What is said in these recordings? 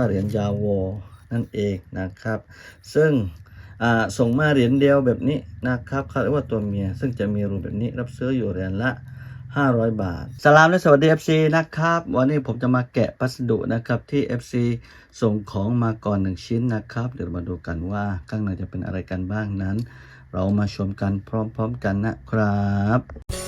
าเหรียญยาวนั่นเองนะครับ ซึ่งส่งมาเหรียญเดียวแบบนี้นะครับเขาเรียกว่าตัวเมีย ซึ่งจะมีรูปแบบนี้รับซื้ออยู่เหรียญละ 500 บาท สลามและสวัสดี FC นะครับ วันนี้ผมจะมาแกะพัสดุนะครับที่ FC ส่งของมาก่อนหนึ่งชิ้นนะครับ เดี๋ยวมาดูกันว่าข้างในจะเป็นอะไรกันบ้างนั้น เรามาชมกันพร้อมๆกันนะครับ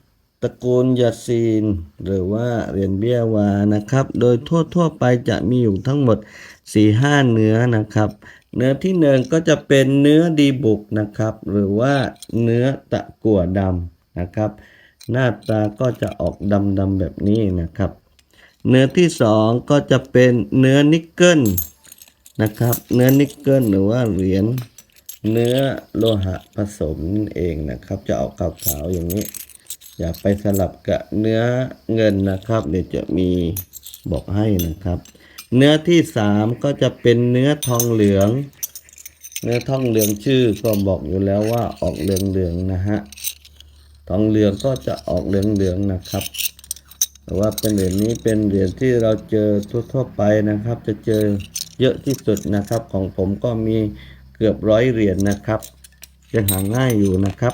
ตระกูลยาซีน หรือว่าเหรียญเบี้ยวานะครับ โดยทั่วๆไปจะมีอยู่ทั้งหมด 4-5 เนื้อนะครับ เนื้อที่หนึ่งก็จะเป็นเนื้อดีบุกนะครับ หรือว่าเนื้อตะกั่วดำนะครับ หน้าตาก็จะออกดำๆแบบนี้นะครับ เนื้อที่สองก็จะเป็นเนื้อนิกเกิลนะครับ เนื้อนิกเกิลหรือว่าเหรียญเนื้อโลหะผสมนั่นเองนะครับ จะออกขาวๆอย่างนี้ อย่าไปสลับกับเนื้อเงินนะครับเดี๋ยวจะมีบอกให้นะครับ เนื้อที่สามก็จะเป็นเนื้อทองเหลือง เนื้อทองเหลืองชื่อก็บอกอยู่แล้วว่าออกเหลืองๆนะฮะทองเหลืองก็จะออกเหลืองๆนะครับแต่ว่าเป็นเหรียญนี้เป็นเหรียญที่เราเจอทั่วๆไปนะครับ จะเจอเยอะที่สุดนะครับ ของผมก็มีเกือบร้อยเหรียญนะครับยังหาง่ายอยู่นะครับ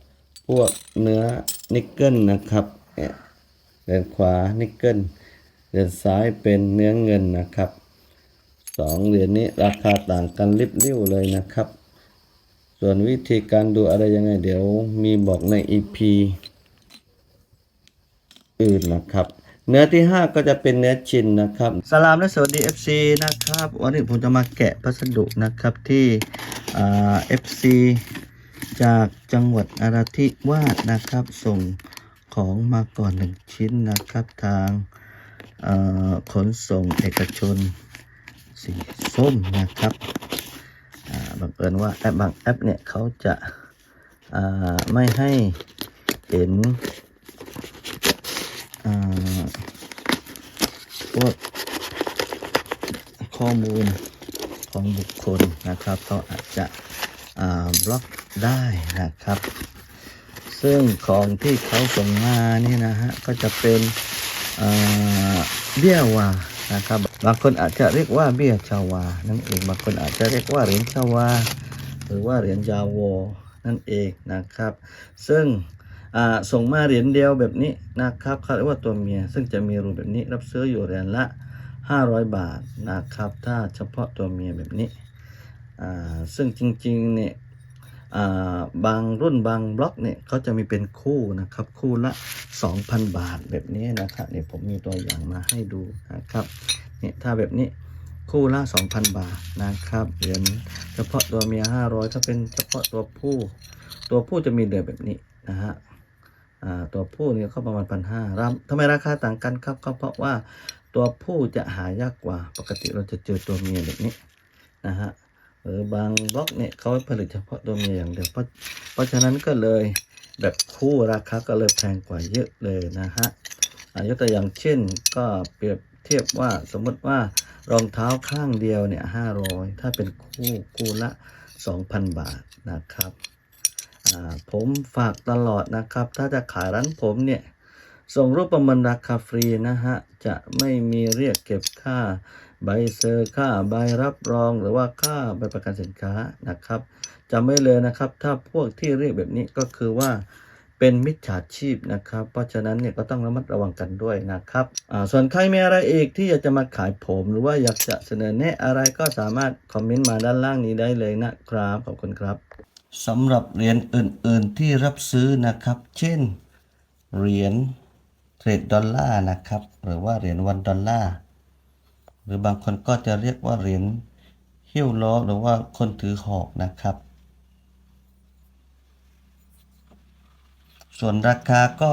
วกเนื้อนิกเกิลนะครับเนี่ยเดินขวานิกเกิลเดินซ้ายเป็นเนื้อเงินนะครับสองเหรียญนี้ราคาต่างกันริบเลิ่วเลยนะครับ ส่วนวิธีการดูอะไรยังไงเดี๋ยวมีบอกใน EP อื่นนะครับ เนื้อที่ 5 ก็จะเป็นเนื้อชินนะครับ สลามและสวัสดี FC นะครับ วันนี้ผมจะมาแกะพัสดุนะครับที่อ่า FC จากจังหวัดอาราธิวาสนะครับ ส่งของมาก่อนหนึ่งชิ้นนะครับทางขนส่งเอกชนสีส้มนะครับอ่าบังเอิญว่าแอปบางแอปเนี่ยเขาจะาไม่ให้เห็นพวกข้อมูลของบุคคลนะครับเขาอาจจะบล็อก ได้นะครับ ซึ่งของที่เขาส่งมานี่นะฮะก็จะเป็นเบี้ยวานะครับบางคนอาจจะเรียกว่าเบี้ยชาวา นั่นเองบางคนอาจจะเรียกว่าเหรียญชาวา หรือว่าเหรียญยาวนั่นเองนะครับ ซึ่งส่งมาเหรียญเดียวแบบนี้นะครับเขาเรียกว่าตัวเมีย ซึ่งจะมีรูปแบบนี้รับซื้ออยู่เหรียญละ 500 บาทนะครับ ถ้าเฉพาะตัวเมียแบบนี้ซึ่งจริงๆเนี่ย บางรุ่นบางบล็อกเนี่ยเขาจะมีเป็นคู่นะครับ คู่ละ 2,000 บาทแบบนี้นะครับเนี่ยผมมีตัวอย่างมาให้ดูนะครับเนี่ยถ้าแบบนี้คู่ละ 2,000 บาทนะครับเหรียญเฉพาะตัวเมีย 500 ถ้าเป็นเฉพาะตัวผู้ ตัวผู้จะมีเหรียญแบบนี้นะฮะตัวผู้เนี่ยเขาประมาณพันห้ารับทำไมราคาต่างกันครับก็เพราะว่าตัวผู้จะหายากกว่าปกติเราจะเจอตัวเมียแบบนี้นะฮะ หรือบางบล็อกเนี่ยเขาผลิตเฉพาะตัวเมียอย่างเดียวเพราะเพราะฉะนั้นก็เลยแบบคู่ราคาก็เลยแพงกว่าเยอะเลยนะฮะอายกตัวอย่างเช่นก็เปรียบเทียบว่าสมมติว่ารองเท้าข้างเดียวเนี่ยห้าร้อยถ้าเป็นคู่คู่ละสองพันบาทนะครับผมฝากตลอดนะครับ ถ้าจะขายร้านผมเนี่ย ส่งรูปประมันราคาฟรีนะฮะ จะไม่มีเรียกเก็บค่า ใบเซอร์ค่าใบรับรอง หรือว่าค่าใบประกันสินค้านะครับจำไว้เลยนะครับ ถ้าพวกที่เรียกแบบนี้ก็คือว่าเป็นมิจฉาชีพนะครับ เพราะฉะนั้นเนี่ยก็ต้องระมัดระวังกันด้วยนะครับส่วนใครมีอะไรอีกที่อยากจะมาขายผม หรือว่าอยากจะเสนอแนะอะไรก็สามารถคอมเมนต์มาด้านล่างนี้ได้เลยนะครับขอบคุณครับสำหรับเหรียญอื่น ๆที่รับซื้อนะครับ เช่นเหรียญ เทรดดอลลาร์นะครับ หรือว่าเหรียญวันดอลลาร์หรือบางคนก็จะเรียกว่าเหรียญหิ้วล้อหรือว่าคนถือหอกนะครับ ส่วนราคาก็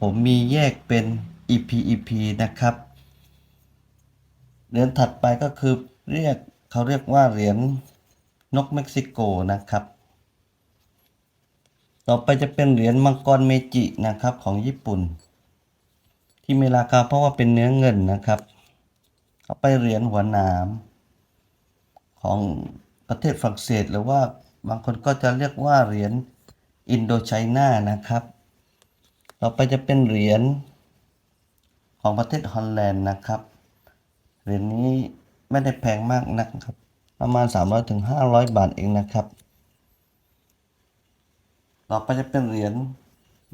ผมมีแยกเป็น EP EP นะครับ เหรียญถัดไปก็คือเรียกเขาเรียกว่าเหรียญนกเม็กซิโกนะครับ ต่อไปจะเป็นเหรียญมังกรเมจินะครับของญี่ปุ่น ที่มีราคาเพราะว่าเป็นเนื้อเงินนะครับต่อไปเหรียญหัวหนามของประเทศฝรั่งเศสหรือว่าบางคนก็จะเรียกว่าเหรียญอินโดไชน่านะครับ ต่อไปจะเป็นเหรียญของประเทศฮอลแลนด์นะครับเหรียญนี้ไม่ได้แพงมากนักครับ ประมาณ 300ถึง500 บาทเองนะครับ ต่อไปจะเป็นเหรียญ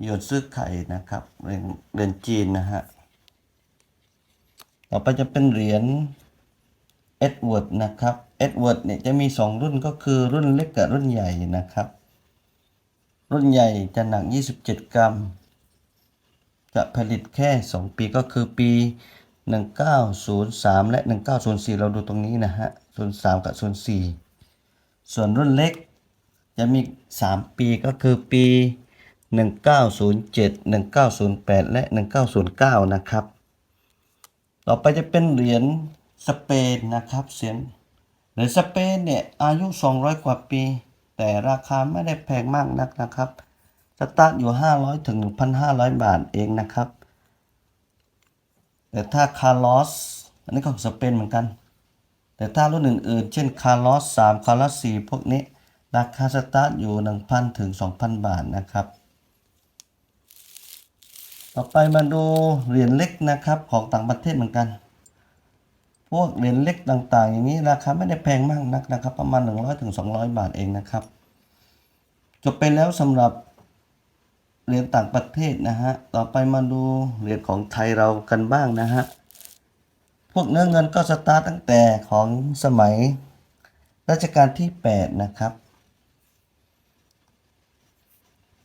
หยวนซื้อไข่นะครับเหรียญเหรียญจีนนะฮะต่อไปจะเป็นเหรียญเอ็ดเวิร์ดนะครับเอ็ดเวิร์ดเนี่ยจะมี 2 รุ่นก็คือรุ่นเล็กกับรุ่นใหญ่นะครับ รุ่นใหญ่จะหนัก 27 กรัม จะผลิตแค่ 2 ปีก็คือปี 1903 และ 1904 เราดูตรงนี้นะฮะ 03 กับ 04 ส่วนรุ่นเล็ก จะมี 3 ปีก็คือปี 1907 1908 และ 1909 นะครับ ต่อไปจะเป็นเหรียญสเปนนะครับเสียงเหรียญสเปนเนี่ยอายุ 200 กว่าปี แต่ราคาไม่ได้แพงมากนักนะครับสตาร์ทอยู่ 500 ถึง 1,500 บาทเองนะครับ แต่ถ้าคาร์ลอสอันนี้ก็ของสเปนเหมือนกัน แต่ถ้ารุ่นอื่นๆ เช่นคาร์ลอส3คาร์ลอส4พวกนี้ ราคาสตาร์ทอยู่ 1,000 ถึง 2,000 บาทนะครับ ต่อไปมาดูเหรียญเล็กนะครับของต่างประเทศเหมือนกัน พวกเหรียญเล็กต่างๆ อย่างนี้ราคาไม่ได้แพงมากนักนะครับ ประมาณ 100ถึง200 บาทเองนะครับ จบไปแล้วสำหรับเหรียญต่างประเทศนะฮะ ต่อไปมาดูเหรียญของไทยเรากันบ้างนะฮะ พวกเนื้อเงินก็สตาร์ตตั้งแต่ของสมัยรัชกาลที่ 8 นะครับ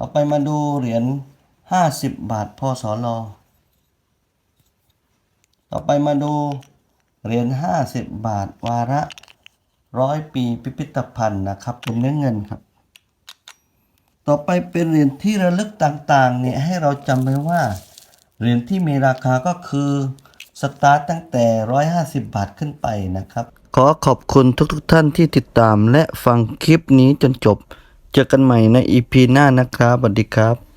ต่อไปมาดูเหรียญ50 บาทพศลต่อไปมาดูเหรียญ50 บาทวาระร้อยปีพิพิธภัณฑ์นะครับ เป็นเนื้อเงินครับ ต่อไปเป็นเหรียญที่ระลึกต่างๆเนี่ยให้เราจำไว้ว่าเหรียญที่มีราคาก็คือสตาร์ตตั้งแต่ 150 บาทขึ้นไปนะครับ ขอขอบคุณทุกๆทท่านที่ติดตามและฟังคลิปนี้จนจบ เจอกันใหม่ในอีพีหน้านะครับสวัสดีครับ